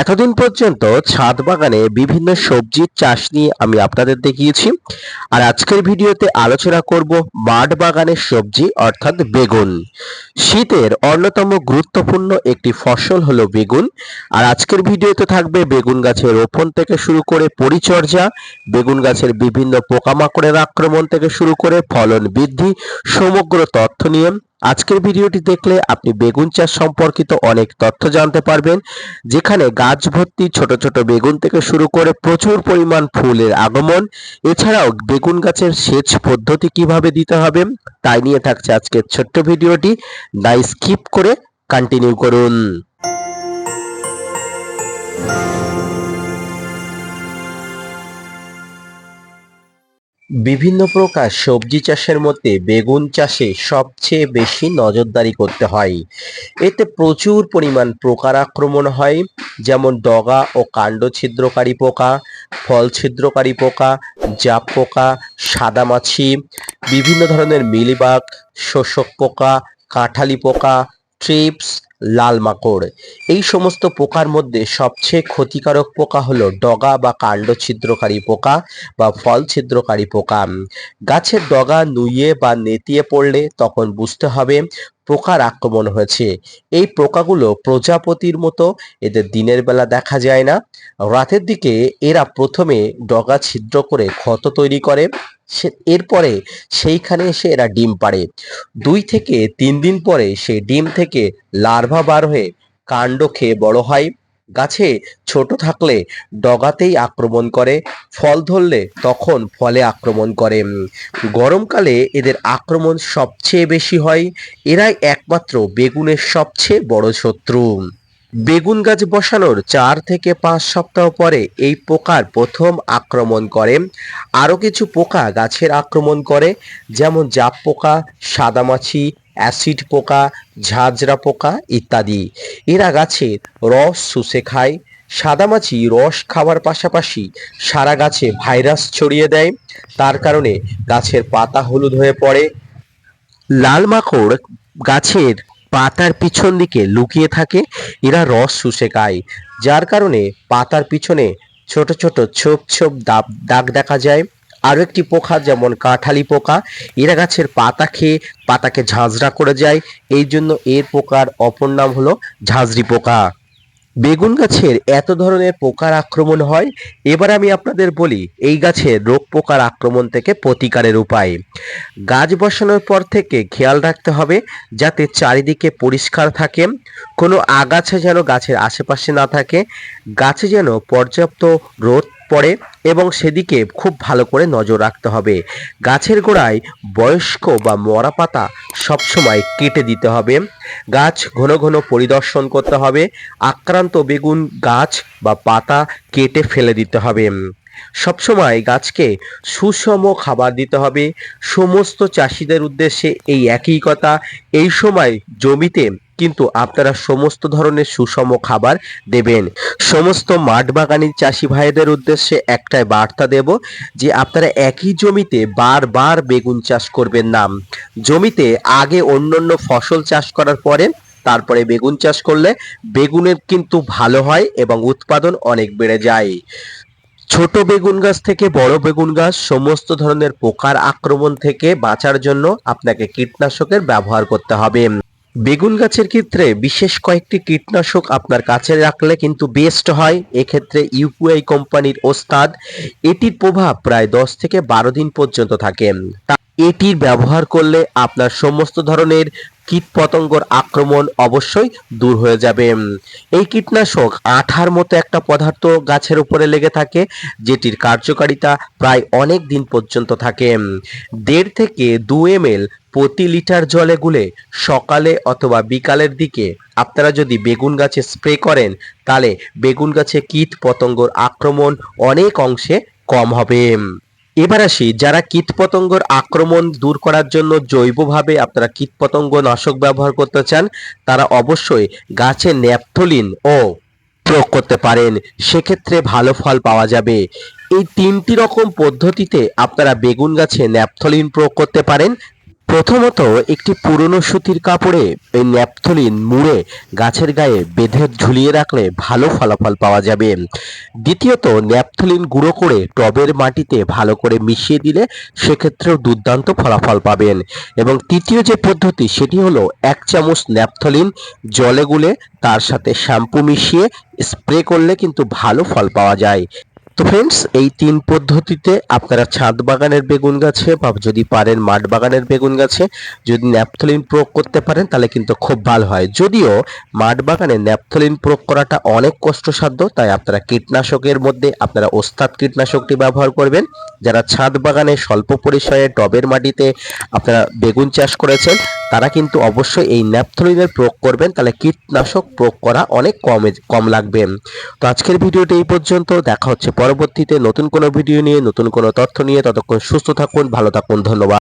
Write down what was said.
এতদিন পর্যন্ত ছাদ বাগানে বিভিন্ন সবজির চাষ নিয়ে আমি আপনাদের দেখিয়েছি। আর আজকের ভিডিওতে আলোচনা করব মাঠ বাগানের সবজি, অর্থাৎ বেগুন। শীতের অন্যতম গুরুত্বপূর্ণ একটি ফসল হলো বেগুন। আর আজকের ভিডিওতে থাকবে বেগুন গাছের রোপণ থেকে শুরু করে পরিচর্যা, বেগুন গাছের বিভিন্ন পোকামাকড়ের আক্রমণ থেকে শুরু করে ফলন বৃদ্ধি, সমগ্র তথ্য নিয়ে আজকের ভিডিওটি দেখলে আপনি বেগুন চাষ সম্পর্কিত অনেক তথ্য জানতে পারবেন, যেখানে গাছ ভর্তি ছোট ছোট বেগুন থেকে শুরু করে প্রচুর পরিমাণ ফুলের আগমন। এছাড়াও বেগুন গাছের সেচ পদ্ধতি কীভাবে দিতে হবে, তাই নিয়ে থাকছে আজকের ছোট্ট ভিডিওটি। না স্কিপ করে কন্টিনিউ করুন। বিভিন্ন প্রকার সবজি চাষের মধ্যে বেগুন চাষে সবচেয়ে বেশি নজরদারি করতে হয়। এতে প্রচুর পরিমাণ পোকার আক্রমণ হয়, যেমন ডগা ও কাণ্ড ছিদ্রকারী পোকা, ফল ছিদ্রকারী পোকা, জাপ পোকা সাদামাছি বিভিন্ন ধরনের মিলিবাগ, শোষক পোকা, কাঁঠালি পোকা, ট্রিপস লাল মাকড়। এই সমস্ত পোকার মধ্যে সবচেয়ে ক্ষতিকারক পোকা হলো ডগা বা কাণ্ড ছিদ্রকারী পোকা বা ফল ছিদ্রকারী পোকা। গাছের ডগা নুইয়ে বা নেতিয়ে পড়লে তখন বুঝতে হবে পোকার আক্রমণ হয়েছে। এই পোকাগুলো প্রজাপতির মতো এদের দিনের বেলা দেখা যায় না। রাতের দিকে এরা প্রথমে ডগা ছিদ্র করে ক্ষত তৈরি করে। সে এরপরে সেইখানে এসে এরা ডিম পাড়ে। দুই থেকে তিন দিন পরে সেই ডিম থেকে লার্ভা বার হয়ে কাণ্ড খেয়ে বড় হয়। গাছে ছোট থাকলে ডগাতেই আক্রমণ করে, ফল ধরলে তখন ফলে আক্রমণ করে। গরমকালে এদের আক্রমণ সবচেয়ে বেশি হয়, এরাই একমাত্র বেগুনের সবচেয়ে বড় শত্রু। বেগুন গাছ বসানোর চার থেকে পাঁচ সপ্তাহ পরে এই পোকার প্রথম আক্রমণ করে। আরও কিছু পোকা গাছের আক্রমণ করে, যেমন জাপ পোকা, সাদামাছি, অ্যাসিড পোকা, ঝাঁঝরা পোকা ইত্যাদি। এরা গাছের রস শুষে খায়, সাদামাছি রস খাওয়ার পাশাপাশি সারা গাছে ভাইরাস ছড়িয়ে দেয়। তার কারণে গাছের পাতা হলুদ হয়ে পড়ে। লাল মাকড় গাছের পাতার পিছন দিকে লুকিয়ে থাকে, এরা রস শুষে খায়, যার কারণে পাতার পিছনে ছোট ছোট ছোপ ছোপ দাগ দাগ দেখা যায়। আরও একটি পোকা যেমন কাঁঠালি পোকা, এরা গাছের পাতা খেয়ে পাতাকে ঝাঁঝরা করে যায়। এই জন্য এর পোকার অপর নাম হলো ঝাঁঝরি পোকা। বেগুন গাছের এত ধরনের পোকার আক্রমণ হয়? এবার আমি আপনাদের বলি, এই গাছের রোগ পোকার আক্রমণ থেকে প্রতিকারের উপায়। গাছ বসানোর পর থেকে খেয়াল রাখতে হবে যাতে চারিদিকে পরিষ্কার থাকে, কোনো আগাছা যেন গাছের আশেপাশে না থাকে, গাছে যেন পর্যাপ্ত রোদ পড়ে এবং সেদিকে খুব ভালো করে নজর রাখতে হবে। গাছের গোড়ায় বয়স্ক বা মরা পাতা সবসময় কেটে দিতে হবে। গাছ ঘন ঘন পরিদর্শন করতে হবে। আক্রান্ত বেগুন গাছ বা পাতা কেটে ফেলে দিতে হবে। সবসময় গাছকে সুষম খাবার দিতে হবে। সমস্ত চাষিদের উদ্দেশ্যে এই একই কথা। এই সময় জমিতে কিন্তু আপনারা সমস্ত ধরনের সুষম খাবার দেবেন। সমস্ত মাঠ বাগানি চাষি ভাইদের উদ্দেশ্যে একটাই বার্তা দেব যে আপনারা একই জমিতে বারবার বেগুন চাষ করবেন না। জমিতে আগে অন্যান্য ফসল চাষ করার পরে তারপরে বেগুন চাষ করলে বেগুনের কিন্তু ভালো হয় এবং উৎপাদন অনেক বেড়ে যায়। ছোট বেগুন গাছ থেকে বড় বেগুন গাছ সমস্ত ধরনের পোকার আক্রমণ থেকে বাঁচার জন্য আপনাকে কীটনাশকের ব্যবহার করতে হবে। বেগুন গাছের ক্ষেত্রে বিশেষ কয়েকটি কীটনাশক আপনার কাছে রাখলে কিন্তু বেস্ট হয়। এক্ষেত্রে ইউপিআই কোম্পানির ওস্তাদ, এটির প্রভাব প্রায় দশ থেকে বারো দিন পর্যন্ত থাকে। এটির ব্যবহার করলে আপনার সমস্ত ধরনের কীটপতঙ্গর আক্রমণ অবশ্যই দূর হয়ে যাবে। এই কীটনাশক আঠার মতো একটা পদার্থ গাছের উপরে লেগে থাকে, যেটির কার্যকারিতা প্রায় অনেক দিন পর্যন্ত থাকে। দেড় থেকে দু এম প্রতি লিটার জলে গুলে সকালে অথবা বিকালের দিকে আপনারা যদি বেগুন গাছে স্প্রে করেন, তাহলে বেগুন গাছে কীট পতঙ্গর আক্রমণ অনেক অংশে কম হবে। এবার আসি, যারা কীটপতঙ্গর আক্রমণ দূর করার জন্য জৈবভাবে আপনারা কীটপতঙ্গ নাশক ব্যবহার করতে চান, তারা অবশ্যই গাছে ন্যাপথলিন ও প্রয়োগ করতে পারেন। সেক্ষেত্রে ভালো ফল পাওয়া যাবে। এই তিনটি রকম পদ্ধতিতে আপনারা বেগুন গাছে ন্যাপথলিন প্রয়োগ করতে পারেন প্রথমত একটি পুরনো সুতির কাপড়ে এই ন্যাপথলিন মুড়ে গাছের গায়ে বেঁধে ঝুলিয়ে রাখলে ভালো ফলাফল পাওয়া যাবে। দ্বিতীয়ত, ন্যাপথলিন গুঁড়ো করে টবের মাটিতে ভালো করে মিশিয়ে দিলে সেক্ষেত্রেও দুর্দান্ত ফলাফল পাবেন। এবং তৃতীয় যে পদ্ধতি, সেটি হলো এক চামচ ন্যাপথলিন জলে গুলে তার সাথে শ্যাম্পু মিশিয়ে স্প্রে করলে কিন্তু ভালো ফল পাওয়া যায়। তো ফ্রেন্ডস এই তিন পদ্ধতিতে আপনারা ছাদ বাগানের বেগুন গাছে বা যদি পারেন মাঠ বাগানের বেগুন গাছে, যদি ন্যাপথলিন প্রয়োগ করতে পারেন, তাহলে কিন্তু খুব ভালো হয়। যদিও মাঠ বাগানে ন্যাপথলিন প্রয়োগ করাটা অনেক কষ্টসাধ্য, তাই আপনারা কীটনাশকের মধ্যে আপনারা ওস্তাদ কীটনাশকটি ব্যবহার করবেন। যারা ছাদ বাগানে স্বল্প পরিসরে টবের মাটিতে আপনারা বেগুন চাষ করেছেন তারা কিন্তু অবশ্যই এই ন্যাপথলিনের প্রয়োগ করবেন, তাহলে কীটনাশক প্রয়োগ করা অনেক কমে, কম লাগবে। তো আজকের ভিডিওটি এই পর্যন্ত, দেখা হচ্ছে পরবর্তীতে নতুন কোনো ভিডিও নিয়ে, নতুন কোনো তথ্য নিয়ে, ততক্ষণ সুস্থ থাকুন, ভালো থাকুন, ধন্যবাদ।